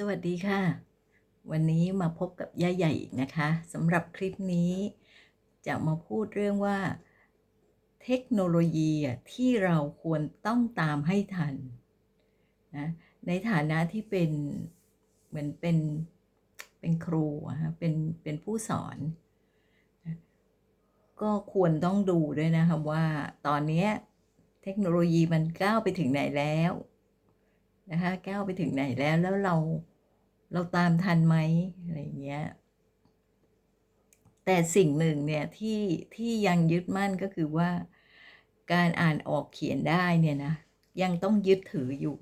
สวัสดีค่ะ วันนี้มาพบกับย่าใหญ่อีกนะคะสำหรับคลิปนี้ จะมาพูดเรื่องว่า เทคโนโลยีอะที่เราควรต้องตามให้ทันนะในฐานะที่เป็นเหมือนเป็นเป็นครูอะฮะเป็นเป็นผู้สอนนะก็ควรต้องดูด้วยนะคะว่าตอนนี้เทคโนโลยีมันก้าวไปถึงไหนแล้ว นะคะก้าวไปถึงไหนแล้วแล้วเราเราตามทันไหมอะไรเงี้ยแต่สิ่งหนึ่งเนี่ยที่ที่ยังยึดมั่นก็คือว่า การอ่านออกเขียนได้เนี่ยนะยังต้องยึดถืออยู่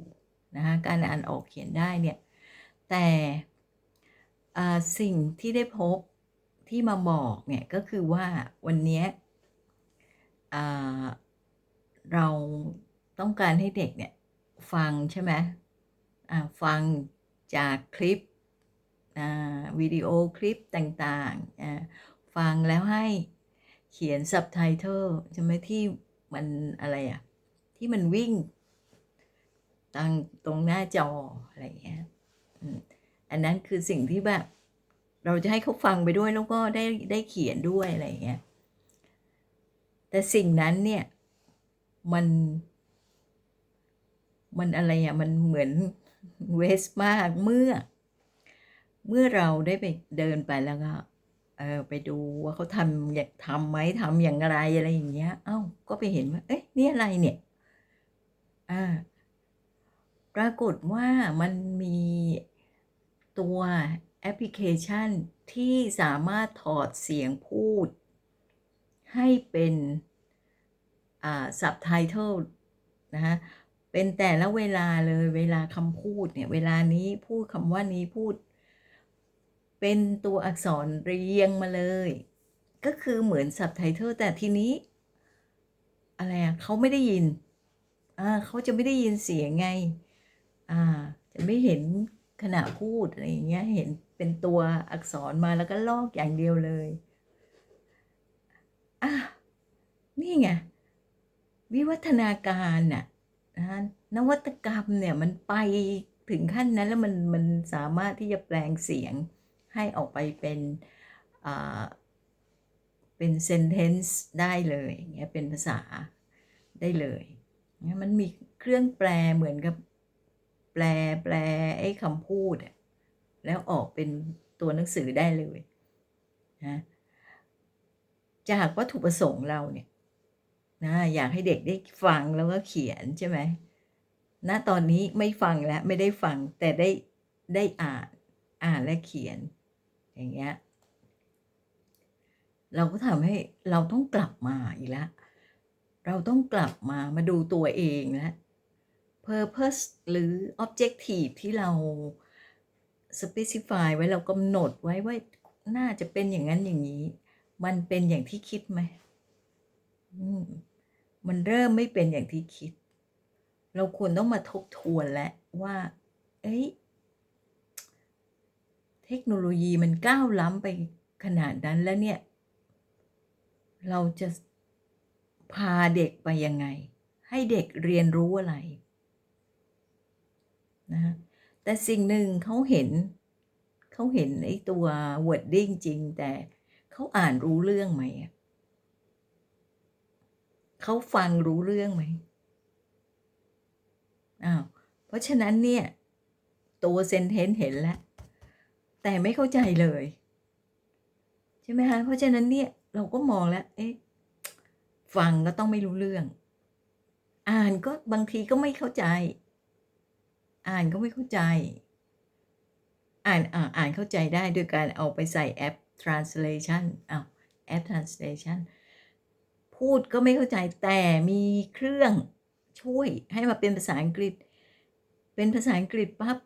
นะคะการอ่านออกเขียนได้เนี่ยแต่สิ่งที่ได้พบที่มาบอกเนี่ยก็คือว่าวันนี้เราต้องการให้เด็กเนี่ย ฟังใช่ไหมฟังจากคลิปวิดีโอคลิปต่างๆ ฟังแล้วให้เขียน subtitle ใช่ไหมที่มันอะไรอะที่มันวิ่งตั้งตรงหน้าจออะไรอย่างเงี้ยอันนั้นคือสิ่งที่แบบเราจะให้เขาฟังไปด้วยแล้วก็ได้ได้เขียนด้วยอะไรอย่างเงี้ยแต่สิ่งนั้นเนี่ยมัน มันอะไรอะมันเหมือนเวสมากเมื่อ เมื่อเราได้ไปเดินไปแล้วก็เออไปดูว่าเขาทำอยากทำไหมทำอย่างไรอะไรอย่างเงี้ย เอ้าก็ไปเห็นว่า เอ๊ะนี่อะไรเนี่ยอ่าปรากฏว่ามันมีตัวแอปพลิเคชันที่สามารถถอดเสียงพูด ให้เป็นอ่า subtitle นะคะ เป็นแต่ละเวลาเลยเวลาคำพูดเนี่ย เวลานี้พูดคำว่านี้พูด เป็นตัวอักษรเรียงมาเลย ก็คือเหมือน subtitle แต่ทีนี้ อะไรอะเขาไม่ได้ยินอ่าเขาจะไม่ได้ยินเสียงไง อ่า จะไม่เห็นขณะพูดอะไรอย่างเงี้ยเห็นเป็นตัวอักษรมาแล้วก็ลอกอย่างเดียวเลยอะนี่ไงวิวัฒนาการน่ะ นะนวัตกรรมเนี่ยมันไปถึงขั้นนั้นแล้วมันมันสามารถที่จะแปลงเสียงให้ออกไปเป็นเป็น sentence ได้เลยอย่างเงี้ยเป็นภาษาได้เลยเนี่ยมันมีเครื่องแปลเหมือนกับแปลแปลไอ้คำพูดอะแล้วออกเป็นตัวหนังสือได้เลยนะจากวัตถุประสงค์เราเนี่ย นะอยากให้เด็กได้ฟังแล้วก็เขียนใช่ไหมณตอนนี้ไม่ฟังแล้วไม่ได้ฟังแต่ได้ได้อ่านอ่านและเขียน อย่างเงี้ยเราก็ทำให้เราต้องกลับมาอีกแล้วเราต้องกลับมามาดูตัวเองแล้ว purpose หรือ objective ที่เรา specify ไว้เรากำหนดไว้ว่าน่าจะเป็นอย่างนั้นอย่างนี้ มันเป็นอย่างที่คิดไหม มันเริ่มไม่เป็นอย่างที่คิด เราควรต้องมาทบทวนแล้วว่า เอ้ย เทคโนโลยีมันก้าวล้ำไปขนาดนั้นแล้วเนี่ย เราจะพาเด็กไปยังไง ให้เด็กเรียนรู้อะไรนะะแต่สิ่งหนึ่งเขาเห็น เขาเห็นไอ้ตัว wording จริง แต่เขาอ่านรู้เรื่องไหมอะ เขาฟังรู้เรื่องไหมอ้าวเพราะฉะนั้นเนี่ย ตัวเซนเทนเห็นแล้ว แต่ไม่เข้าใจเลย ใช่ไหมคะเพราะฉะนั้นเนี่ยเราก็มองแล้วเอ๊ะฟังก็ต้องไม่รู้เรื่อง อ่านก็บางทีก็ไม่เข้าใจ อ่านก็ไม่เข้าใจ อ่านอ่าอ่านเข้าใจได้โดยการเอาไปใส่แอป translation อ้าวแอป translation พูดก็ไม่เข้าใจแต่มีเครื่องช่วยให้มาเป็นภาษาอังกฤษ เป็นภาษาอังกฤษปั๊บ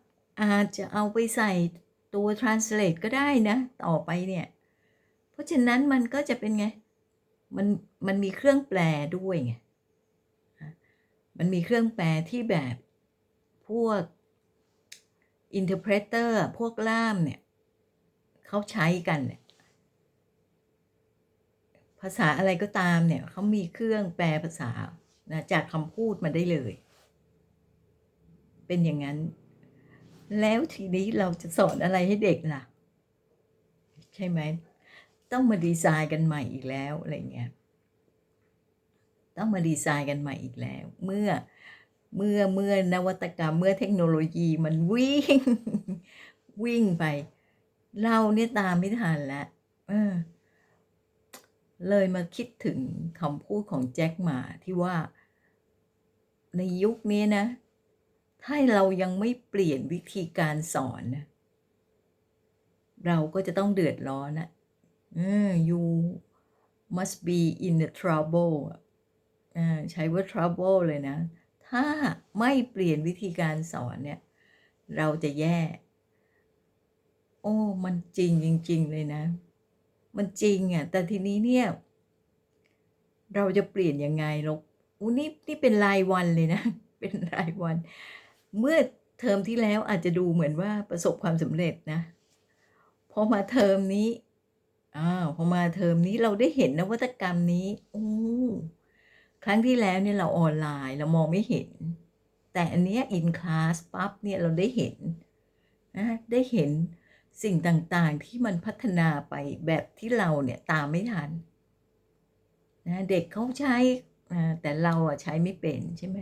อาจจะเอาไปใส่ตัว translate ก็ได้นะ ต่อไปเนี่ย เพราะฉะนั้นมันก็จะเป็นไง มันมันมีเครื่องแปลด้วยไง มันมีเครื่องแปลที่แบบพวก interpreter พวกล่ามเนี่ยเขาใช้กันเนี่ย ภาษาอะไรก็ตามเนี่ยเขามีเครื่องแปลภาษานะจากคำพูดมาได้เลย เป็นอย่างนั้น แล้วทีนี้เราจะสอนอะไรให้เด็กล่ะ ใช่ไหม ต้องมาดีไซน์กันใหม่อีกแล้วอะไรเงี้ยต้องมาดีไซน์กันใหม่อีกแล้ว เมื่อเมื่อเมื่อนวัตกรรมเมื่อเทคโนโลยีมันวิ่ง วิ่งไป เราเนี่ยตามไม่ทันแล้วเออ เลยมาคิดถึงคำพูดของแจ็คหมาที่ว่า ในยุคนี้นะ ถ้าเรายังไม่เปลี่ยนวิธีการสอนนะเราก็จะต้องเดือดร้อนนะอ you must be in the trouble อ่าใช้ว่า trouble เลยนะ ถ้าไม่เปลี่ยนวิธีการสอนเนี่ย เราจะแย่ โอ้ มันจริงจริง ๆ เลยนะ มันจริงอะแต่ทีนี้เนี่ย เราจะเปลี่ยนยังไงลูกอู้นี่นี่เป็นรายวันเลยนะ เป็นรายวัน เมื่อเทอมที่แล้วอาจจะดูเหมือนว่าประสบความสำเร็จนะพอมาเทอมนี้อ้าวพอมาเทอมนี้เราได้เห็นนวัตกรรมนี้โอ้ครั้งที่แล้วเนี่ยเราออนไลน์เรามองไม่เห็น แต่อันเนี้ย in class ปั๊บเนี่ยเราได้เห็นนะได้เห็น สิ่งต่างๆที่มันพัฒนาไปแบบที่เราเนี่ยตามไม่ทันนะเด็กเขาใช้แต่เราอะใช้ไม่เป็นใช่ไหม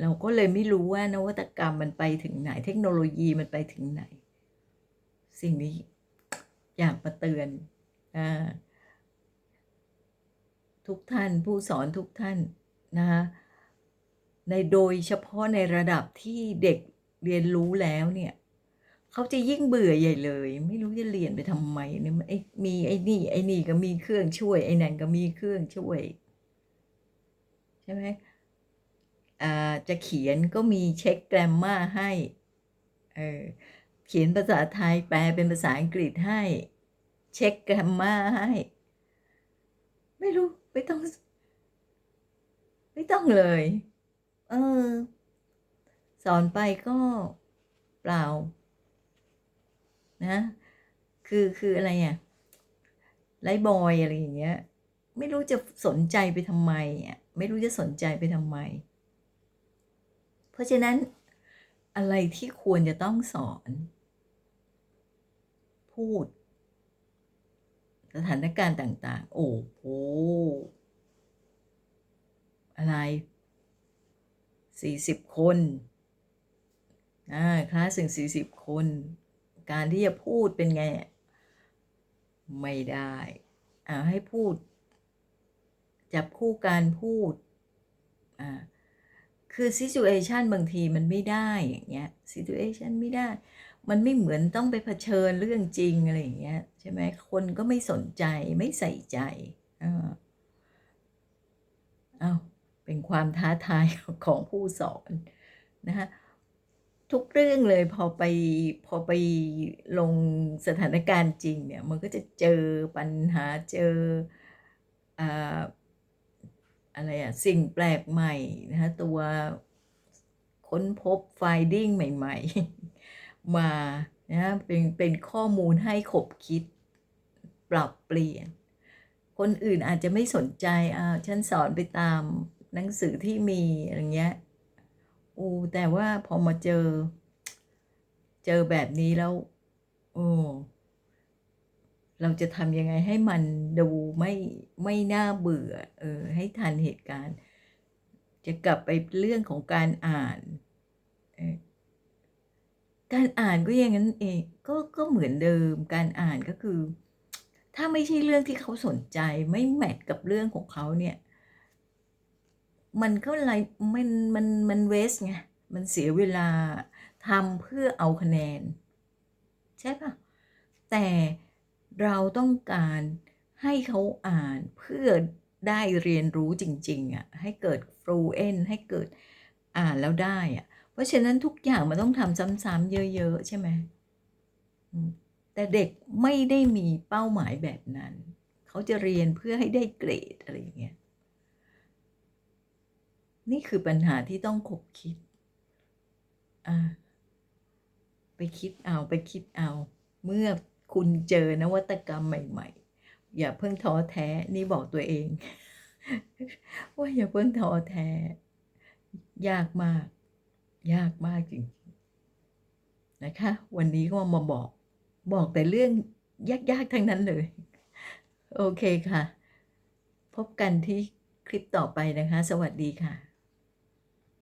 เราก็เลยไม่รู้ว่านวัตกรรมมันไปถึงไหน เทคโนโลยีมันไปถึงไหน สิ่งนี้อยากมาเตือนอทุกท่านผู้สอนทุกท่านนะคะในโดยเฉพาะในระดับที่เด็กเรียนรู้แล้วเนี่ย เขาจะยิ่งเบื่อใหญ่เลย ไม่รู้จะเรียนไปทำไมเนี่ยไอ้มีไอ้นี่ไอ้นี่ก็มีเครื่องช่วย ไอ้นั่นก็มีเครื่องช่วย ใช่ไหมอ่าจะเขียนก็มีเช็คแกรมมาให้เออเขียนภาษาไทยแปลเป็นภาษาอังกฤษให้ เช็คแกรมมาให้ ไม่รู้ไม่ต้อง ไม่ต้องเลย เออ สอนไปก็เปล่า นะ คือคืออะไรอะไลบอยอะไรอย่างเงี้ย ไม่รู้จะสนใจไปทำไมอะไม่รู้จะสนใจไปทำไม เพราะฉะนั้นอะไรที่ควรจะต้องสอน พูด สถานการณ์ต่าง ๆ โอ้โหอะไรสี่สิบคนอ่าคลาสถึงสี่สิบคน การที่จะพูดเป็นไง ไม่ได้อ่าให้พูด จับคู่การพูดอ่าคือ situation บางทีมันไม่ได้อย่างเงี้ย situation ไม่ได้ มันไม่เหมือนต้องไปเผชิญเรื่องจริงอะไรอย่างเงี้ยใช่ไหมคนก็ไม่สนใจไม่ใส่ใจอ่าอ้าเป็นความท้าทายของผู้สอนนะคะ ทุกเรื่องเลยพอไปพอไปลงสถานการณ์จริงเนี่ยมันก็จะเจอปัญหาเจออ่าอะไรอะสิ่งแปลกใหม่นะคะตัวค้นพบ finding ใหม่ ๆ มานะเป็นเป็นข้อมูลให้ขบคิดปรับเปลี่ยน คนอื่นอาจจะไม่สนใจอ่าฉันสอนไปตามหนังสือที่มีอะไรเงี้ย อูแต่ว่าพอมาเจอ เจอแบบนี้แล้ว โอ้เราจะทำยังไงให้มันดูไม่ไม่น่าเบื่อ เออ ให้ทันเหตุการณ์ จะกลับไปเรื่องของการอ่านออการอ่านก็อย่างนั้นเองก็ก็เหมือนเดิมการอ่านก็คือ ถ้าไม่ใช่เรื่องที่เขาสนใจไม่แมทกับเรื่องของเขาเนี่ย มันก็ไรมันมันมันเวสไงมันเสียเวลาทำเพื่อเอาคะแนน ใช่ปะแต่เราต้องการให้เขาอ่านเพื่อได้เรียนรู้จริงๆอะให้เกิด fluent ให้เกิดอ่านแล้วได้อะเพราะฉะนั้นทุกอย่างมันต้องทำซ้ำๆเยอะๆ ใช่ไหมแต่เด็กไม่ได้มีเป้าหมายแบบนั้น เขาจะเรียนเพื่อให้ได้เกรดอะไรอย่างเงี้ย นี่คือปัญหาที่ต้องคบคิด อ่า ไปคิดเอาไปคิดเอา เมื่อคุณเจอนวัตกรรมใหม่ ๆ อย่าเพิ่งท้อแท้ นี่บอกตัวเอง ว่าอย่าเพิ่งท้อแท้ ยากมาก ยากมากจริงนะคะ วันนี้ก็มาบอก บอกแต่เรื่องยากๆ ทั้งนั้นเลย โอเคค่ะ พบกันที่คลิปต่อไปนะคะ สวัสดีค่ะ